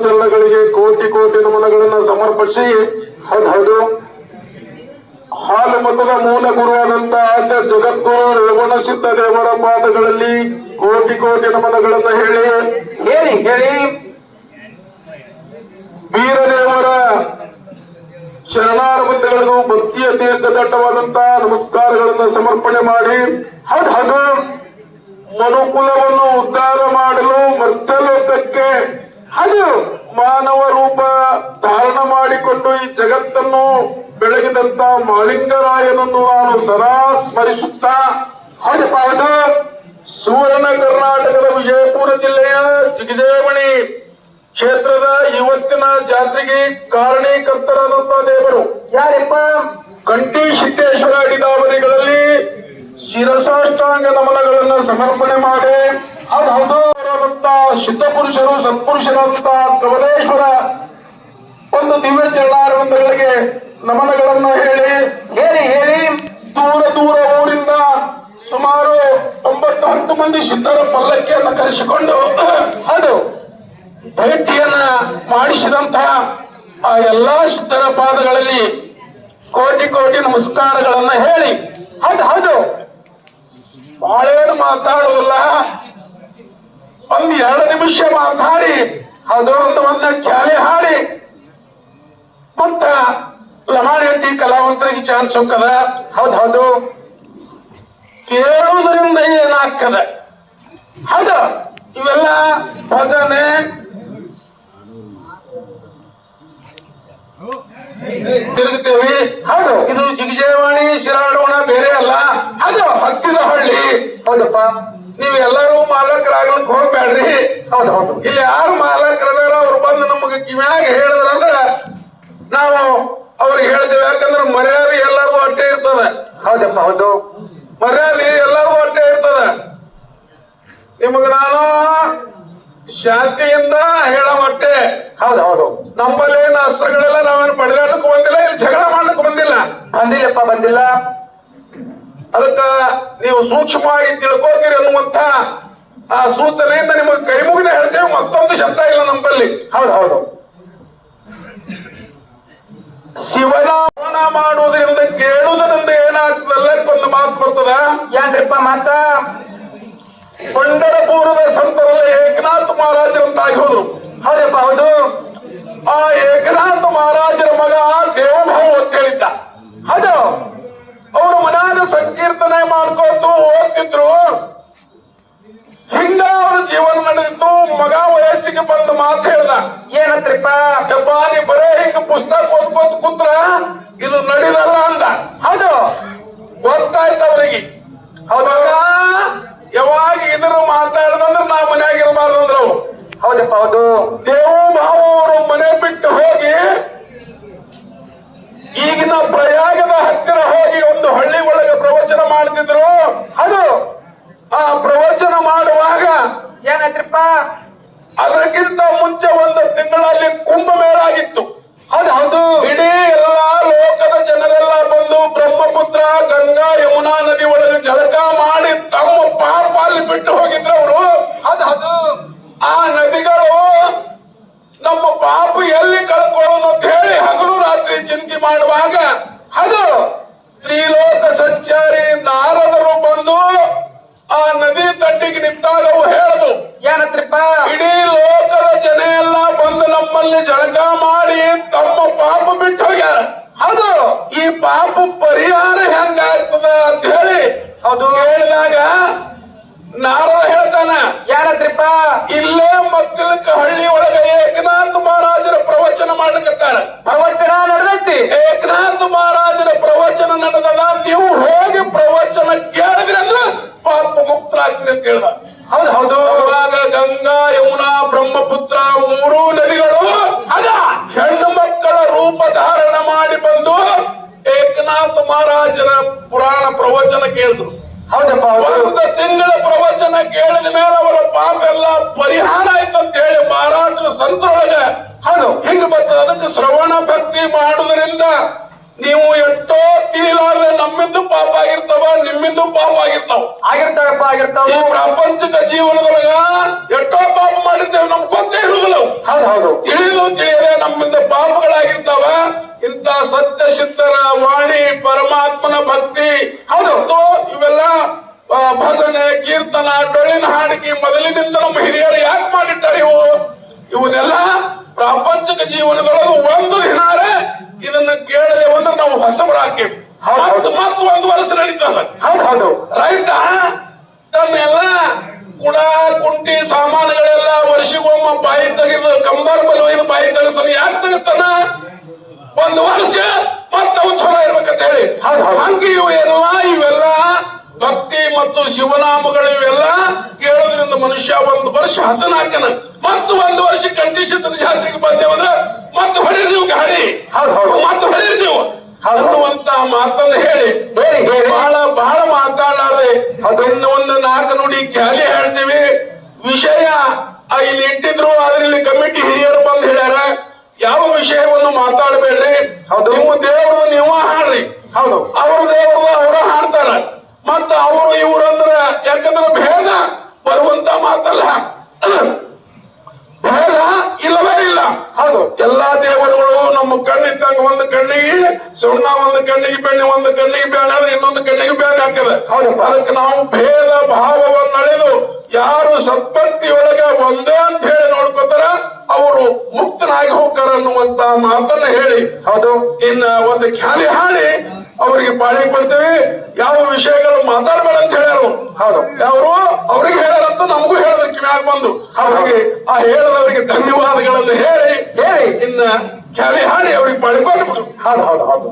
ಚರಣಗಳಿಗೆ ಕೋಟಿ ಕೋಟಿ ನಮನಗಳನ್ನ ಸಮರ್ಪಿಸಿ ಹೌದು ಹೌದು. ಹಾಲು ಮತದ ಮೂಲ ಗುರುವಾದಂತ ಆದ್ಯ ಜಗದ್ಗುರು ರೇವಣ ಸಿದ್ಧ ದೇವರ ಪಾದಗಳಲ್ಲಿ ಕೋಟಿ ಕೋಟಿ ನಮನಗಳನ್ನ ಹೇಳಿ. ಹೇಳಿ ಹೇಳಿ. ವೀರದೇವರ ಶರಣಾರವಿಂದಗಳಿಗೂ ಭಕ್ತಿಯ ದೀರ್ಘದಟ್ಟವಾದಂತಹ ನಮಸ್ಕಾರಗಳನ್ನು ಸಮರ್ಪಣೆ ಮಾಡಿ ಹೌದು ಹದು. ಮನುಕುಲವನ್ನು ಅದು ಮಾನವ ರೂಪ ಧಾರಣ ಮಾಡಿಕೊಂಡು ಈ ಜಗತ್ತನ್ನು ಬೆಳಗಿದಂತ ಮಾಲಿಂಗರಾಯನನ್ನು ನಾನು ಸದಾ ಸ್ಮರಿಸುತ್ತಾ ಹೌದು ಸುವರ್ಣ ಕರ್ನಾಟಕದ ವಿಜಯಪುರ ಜಿಲ್ಲೆಯ ಜಿಗಜೇಮಣಿ ಕ್ಷೇತ್ರದ ಇವತ್ತಿನ ಜಾತ್ರೆಗೆ ಕಾರಣೀಕರ್ತರಾದಂತಹ ದೇವರು. ಯಾರಪ್ಪ? ಕಂಠಿ ಸಿದ್ದೇಶ್ವರ ಅಡಿದಾವರಿಗಳಲ್ಲಿ ಶಿರಸಾಷ್ಟಾಂಗ ನಮನಗಳನ್ನು ಸಮರ್ಪಣೆ ಮಾಡಿ. ಅದು ಹೌದು. ಸಿದ್ಧ ಪುರುಷರು ಸತ್ಪುರುಷರಂತ ಕವಲೇಶ್ವರ ಒಂದು ದಿವ್ಯ ಚರಣಾರವಿಂದಗಳಿಗೆ ನಮನಗಳನ್ನ ಹೇಳಿ ಹೇಳಿ ಹೇಳಿ, ದೂರ ದೂರ ಊರಿಂದ ಸುಮಾರು ಒಂಬತ್ತು, ಹತ್ತು ಮಂದಿ ಸಿದ್ಧರ ಪಲ್ಲಕ್ಕಿಯನ್ನು ಕರೆಸಿಕೊಂಡು ಅದು ಭೇಟಿಯನ್ನ ಮಾಡಿಸಿದಂತಹ ಆ ಎಲ್ಲಾ ಸಿದ್ಧರ ಪಾದಗಳಲ್ಲಿ ಕೋಟಿ ಕೋಟಿ ನಮಸ್ಕಾರಗಳನ್ನ ಹೇಳಿ. ಹೌದು ಹೌದು. ಬಾಳೇನು ಮಾತಾಡುವುದಿಲ್ಲ ಒಂದ್ ಎರಡು ನಿಮಿಷ ಮಾತಾಡಿ ಹೌದು ಒಂದು ಕ್ಯಾಲೆ ಹಾಡಿ. ಮತ್ತ ಲಮಾಣಿ ಕಲಾವಂತರಿಗೆ ಚಾನ್ಸ್ ಹೋಗ್ತದ ಹೌದು ಹೌದು. ಕೇಳುವುದರಿಂದ ಏನಾಗ್ತದೆ? ಹೌದು. ಇವೆಲ್ಲ ಭಜನೆ. ತಿರುಗುತ್ತೇವೆ ಹೌದು. ಇದು ಜಿಗಜೇವಾಣಿ, ಶಿರಾಡೋಣ ಬೇರೆ ಅಲ್ಲ. ಅದು ಹತ್ತಿದ ಹಳ್ಳಿ. ಹೌದಪ್ಪ. ನೀವೆಲ್ಲರೂ ಮಾಲಕರಾಗ್ಲಿಕ್ಕೆ ಹೋಗ್ಬೇಡ್ರಿ. ಹೌದು ಹೌದು ಇಲ್ಲಿ ಯಾರು ಮಾಲಕರದಾರ? ಅವ್ರು ಬಂದು ನಮಗೆ ಕಿವ್ಯಾಗ ಹೇಳಿದ್ರಂದ್ರ ನಾವು ಅವ್ರಿಗೆ ಹೇಳ್ತೇವೆ. ಯಾಕಂದ್ರೆ ಮರ್ಯಾದೆ ಎಲ್ಲರಿಗೂ ಅಟ್ಟೆ ಇರ್ತದೆ. ಹೌದಪ್ಪ ಹೌದು. ಮರ್ಯಾದೆ ಎಲ್ಲರಿಗೂ ಅಟ್ಟೆ ಇರ್ತದೆ. ನಿಮಗ ನಾನು ಶಾಂತಿಯಿಂದ ಹೇಳೋ ಮಟ್ಟೆ ಹೌದು ಹೌದು. ನಮ್ಮಲ್ಲಿ ಏನು ಅಸ್ತ್ರಗಳೆಲ್ಲ ನಾವೇನು ಪಡೆದಾಡಕ್ ಬಂದಿಲ್ಲ ಇಲ್ಲಿ ಜಗಳ ಮಾಡ್ಲಿಕ್ಕೆ ಬಂದಿಲ್ಲ. ಬಂದಿಲ್ಲಪ್ಪ ಬಂದಿಲ್ಲ. ಅದಕ್ಕ ನೀವು ಸೂಕ್ಷ್ಮವಾಗಿ ತಿಳ್ಕೊಳ್ತೀರಿ ಅನ್ನುವಂತ ಆ ಸೂಚನೆಯಿಂದ ನಿಮಗೆ ಕೈ ಮುಗಿದ ಹೇಳ್ತೇವೆ ಮತ್ತೊಂದು ಶಬ್ದ ಇಲ್ಲ ನಮ್ಮಲ್ಲಿ. ಹೌದು ಹೌದು. ಶಿವನಾಮನ ಮಾಡುವುದರಿಂದ ಕೇಳುವುದರಿಂದ ಏನಾಗ್ತದಲ್ಲ ಒಂದು ಮಾತು ಬರ್ತದ? ಯಾಕ್ರಿಪ್ಪ ಮಾತ? ಪಂಡರಪುರದ ಸಂತರಲ್ಲ ಏಕನಾಥ್ ಮಹಾರಾಜರಂತಾಗಿ ಹೋದ್ರು. ಹೌದಪ್ಪ ಹೌದು. ಆ ಏಕನಾಥ್ ಮಹಾರಾಜರ ಮಗ ದೇವಭಾವ ಅಂತ ಹೇಳಿದ್ದ. ಹೌದು. ಓದ್ತಿದ್ರು ಹಿಂಗ ಅವರ ಜೀವನ ನಡೆದಿತ್ತು ಮಗ ವಯಸ್ಸಿಗೆ ಬಂದು ಮಾತು ಹೇಳ್ದ. ಏನಂತ್ರಿಪ್ಪ ನೀ ಬರೇ ಹಿಂಗ ಪುಸ್ತಕ ಓದ್ಕೋತ ಕುತ್ರ ಇದು ನಡೀದಲ್ಲ ಅಂದ. ಹೌದು. ಗೊತ್ತಾಯ್ತ ಅವರಿಗೆ. ಹೌದಾಗ ಯಾವಾಗ ಇದ್ರ ಮಾತಾಡ್ದಂದ್ರ ನಾ ಮನ್ಯಾಗ ಇರಬಾರ್ದು ಅಂದ್ರ ಅವು ಹೌದಪ್ಪ ಹೌದು. ದೇವು ಭಾವ ಅವರು ಮನೆ ಬಿಟ್ಟು ಹೋಗಿ ಈಗಿನ ಪ್ರಯಾಗದ ಹತ್ತಿರ ಹೋಗಿ ಒಂದು ಹಳ್ಳಿ ಒಳಗೆ ಪ್ರವಚನ ಮಾಡ್ತಿದ್ರು. ಆ ಪ್ರವಚನ ಮಾಡುವಾಗ ಏನಾಯ್ತ್ರಿಪ್ಪ ಅದಕ್ಕಿಂತ ಮುಂಚೆ ಒಂದು ತಿಂಗಳಲ್ಲಿ ಕುಂಭಮೇಳ ಆಗಿತ್ತು ಹೌದು ಹೌದು. ಇಡೀ ಎಲ್ಲ ಲೋಕದ ಜನರೆಲ್ಲ ಬಂದು ಬ್ರಹ್ಮಪುತ್ರ ಗಂಗಾ ಯಮುನಾ ನದಿ ಒಳಗೆ ಜಳಕ ಮಾಡಿ ತಮ್ಮ ಪಾಪಲ್ಲಿ ಬಿಟ್ಟು ಹೋಗಿದ್ರು ಅವರು. ಹೌದು ಹೌದು. ಆ ನದಿಗಳು ನಮ್ಮ ಪಾಪ ಎಲ್ಲಿ ಕಳ್ಕೊಳ್ಳೋದು ಅಂತ ಹೇಳಿ ಹಗಲು ರಾತ್ರಿ ಚಿಂತೆ ಮಾಡುವಾಗ ಅದು ತ್ರಿಲೋಕ ಸಂಚಾರಿ ನಾರದರು ಬಂದು ಆ ನದಿ ತಟ್ಟಿಗೆ ನಿಂತಾಗ ಅವು ಹೇಳದು ಏನತ್ರಿಪ್ಪ ಇಡೀ ಲೋಕದ ಜನ ಎಲ್ಲ ಬಂದು ನಮ್ಮಲ್ಲಿ ಜಳಕ ಮಾಡಿ ತಮ್ಮ ಪಾಪ ಬಿಟ್ಟು ಹೋಗ್ಯಾರ. ಹೌದು. ಈ ಪಾಪ ಪರಿಹಾರ ಹೆಂಗಾಗ್ತದ ಅಂತ ಹೇಳಿ ಹೌದು. ಹೇಳಿದಾಗ ನಾರದ ಹೇಳ್ತಾನ ಯಾರತ್ರಿಪ್ಪ ಇಲ್ಲೇ ಮಕ್ಕಳಕ್ಕೆ ಹಳ್ಳಿ ಒಳಗೆ ಏಕನಾಥ ಮಹಾರಾಜರ ಪ್ರವಚನ ಮಾಡ್ಲಿಕತ್ತಾರ ಪ್ರವಚನ ನಡೆದೈತಿ. ಏಕನಾಥ ಮಹಾರಾಜರ ಪ್ರವಚನ ನಡೆದದ ನೀವು ಹೋಗಿ ಪ್ರವಚನ ಕೇಳಿದ್ರಿ ಅಂದ್ರೆ ಹೇಳ್ದ ಹೌದು ಹೌದು. ಗಂಗಾ ಯಮುನಾ ಬ್ರಹ್ಮಪುತ್ರ ಮೂರೂ ನದಿಗಳು ಹೆಣ್ಣು ಮಕ್ಕಳ ರೂಪ ಧಾರಣ ಮಾಡಿ ಬಂದು ಏಕನಾಥ ಮಹಾರಾಜರ ಪುರಾಣ ಪ್ರವಚನ ಕೇಳಿದ್ರು. ಒಂದು ತಿಂಗಳ ಪ್ರವಚನ ಕೇಳಿದ ಮೇಲೆ ಅವರ ಪಾಪ ಎಲ್ಲ ಪರಿಹಾರ ಆಯ್ತು ಅಂತ ಹೇಳಿ ಮಹಾರಾಜ ಸಂತರೊಳಗೆ ಹೌದು. ಹಿಂಗ ಬರ್ತದೆ ಅದಕ್ಕೆ ಶ್ರವಣ ಭಕ್ತಿ ಮಾಡುವುದರಿಂದ ನೀವು ಎಷ್ಟೋ ತಿಳಿಲಾರ್ದೆ ನಮ್ಮಿಂದು ಪಾಪ ಆಗಿರ್ತಾವ ನಿಮ್ಮಿಂದ ಪಾಪ ಆಗಿರ್ತಾವ. ಆಗಿರ್ತಾವ? ಪ್ರಾಪಂಚಿಕ ಜೀವನದೊಳಗ ಎಷ್ಟೋ ಪಾಪ ಮಾಡಿರ್ತೇವೆ ನಮ್ಗೆ ಗೊತ್ತೇ ಇರುವುದಿಲ್ಲ ಹೌದು ಹೌದು. ತಿಳಿದು ತಿಳಿಯದೆ ನಮ್ಮಿಂದ ಪಾಪಗಳಾಗಿರ್ತಾವ. ಇಂತ ಸತ್ಯ ಸಿದ್ಧರ ವಾಣಿ ಪರಮಾತ್ಮನ ಭಕ್ತಿ ಹೌದು. ಇವೆಲ್ಲ ಭಜನೆ ಕೀರ್ತನ ಡೊಳ್ಳಿನ ಹಾಡಿಕೆ ಮೊದಲಿನಿಂದ ನಮ್ಮ ಹಿರಿಯರು ಯಾಕೆ ಮಾಡಿಟ್ಟಾರೆ ಇವು? ಇವನ್ನೆಲ್ಲ ಪ್ರಾಪಂಚಿಕ ಜೀವನದೊಳಗೆ ಒಂದು ದಿನಾರೆ ಇದನ್ನ ಕೇಳದೆ ಒಂದು ನಾವು ಹೊಸಬರಾಕೇವೆ ಹೌದು, ಹೌದು. ಮತ್ತು ಮತ್ತು ಒಂದು ವರ್ಷ ನಡೀತದ ಹೌದು ಹೌದು ರೈತ ತನ್ನೆಲ್ಲ ಕುಡ ಕುಂಟಿ ಸಾಮಾನುಗಳೆಲ್ಲ ವರ್ಷಗೊಮ್ಮ ಬಾಯಿ ತೆಗೆದು ಕಂಬಾರ ಬಲ್ ಒಯ್ದು ಬಾಯಿ ಯಾಕೆ ತೆಗಿತಾನ ಒಂದು ವರ್ಷ ಮತ್ತೆ ಅವು ಚಲೋ ಇರ್ಬೇಕಂತ ಹೇಳಿ. ಹಂಗೆ ಇವು ಏನವ ಇವೆಲ್ಲ ಭಕ್ತಿ ಮತ್ತು ಶಿವನಾಮಗಳು ಇವೆಲ್ಲ ಕೇಳೋದ್ರಿಂದ ಮನುಷ್ಯ ಒಂದು ವರ್ಷ ಹಸನ ಹಾಕನ ಮತ್ತು ಒಂದು ವರ್ಷ ಕಂಠೀಶತನ ಜಾತ್ರೆಗೆ ಬಂದೇವಂದ್ರ ಮತ್ತೆ ಹೊಡೀರಿ ನೀವು ಗಾಡಿ. ಮತ್ತೆ ಹೊಡೀರಿ ನೀವು. ಅನ್ನುವಂತ ಮಾತನ್ನು ಹೇಳಿ. ಹೇಳಿ ಹೇಳಿ. ಬಹಳ ಬಹಳ ಮಾತಾಡಲಾರೆ ಅದನ್ನ ಒಂದು ನಾಲ್ಕು ನುಡಿ ಕ್ಯಾಲಿ ಹೇಳ್ತೀವಿ. ವಿಷಯ ಇಲ್ಲಿ ಇಟ್ಟಿದ್ರು ಆದ್ರೆ ಇಲ್ಲಿ ಕಮಿಟಿ ಹಿರಿಯರು ಬಂದು ಹೇಳ್ಯಾರ ಯಾವ ವಿಷಯವನ್ನು ಮಾತಾಡಬೇಡ್ರಿ. ನಿಮ್ಮ ದೇವರು ನೀವ ಹಾಡ್ರಿ. ಹೌದು. ಅವ್ರ ದೇವರು ಅವರು ಹಾಡ್ತಾರ. ಮತ್ತ ಅವರು ಇವ್ರಂದ್ರ ಯಾಕಂದ್ರೆ ಭೇದ ಬರುವಂತ ಮಾತಲ್ಲ. ಭೇದ ಇಲ್ಲವೇ ಇಲ್ಲ. ಹೌದು. ಎಲ್ಲಾ ದೇವರುಗಳು ನಮ್ಮ ಕಣ್ಣಿತ್ತಂಗ ಒಂದು ಕಣ್ಣಿಗೆ ಸುಣ್ಣ ಒಂದು ಕಣ್ಣಿಗೆ ಬೆಣ್ಣೆ ಒಂದು ಕಣ್ಣಿಗೆ ಬೇಡ ಅಂದ್ರೆ ಇನ್ನೊಂದು ಕಣ್ಣಿಗೆ ಬೇಡ ಹಾಕದ ಹೌದು. ಅದಕ್ಕೆ ನಾವು ಭೇದ ಭಾವವನ್ನು ಅಳೆದು ಯಾರು ಸತ್ಪತ್ತಿಯೊಳಗೆ ಒಂದೇ ಅಂತ ಹೇಳಿ ನೋಡ್ಕೋತಾರ ಅವರು ಮುಕ್ತನಾಗಿ ಹೋಗ್ತಾರ ಅನ್ನುವಂತ ಮಾತನ್ನ ಹೇಳಿ. ಹೌದು ಇನ್ನ ಒಂದು ಖ್ಯಾಲಿ ಹಾಡಿ ಅವರಿಗೆ ಪಾಳಿ ಕೊಡ್ತೀವಿ. ಯಾವ ವಿಷಯಗಳು ಮಾತಾಡಬೇಡ ಅಂತ ಹೇಳ್ಯಾರು. ಹೌದು. ಅವರು ಅವ್ರಿಗೆ ಹೇಳದಂತ ನಮಗೂ ಹೇಳಿದ್ರು ಕಿವ್ಯಾಗ ಬಂದು. ಹಾಗಾಗಿ ಆ ಹೇಳದವರಿಗೆ ಧನ್ಯವಾದಗಳನ್ನು ಹೇಳಿ ಹೇಳಿ. ಇನ್ನ ಖ್ಯಾಲಿ ಹಾಡಿ ಅವ್ರಿಗೆ ಪಾಳಿ ಕೊಟ್ಟು ಹೌದು ಹೌದು ಹೌದು.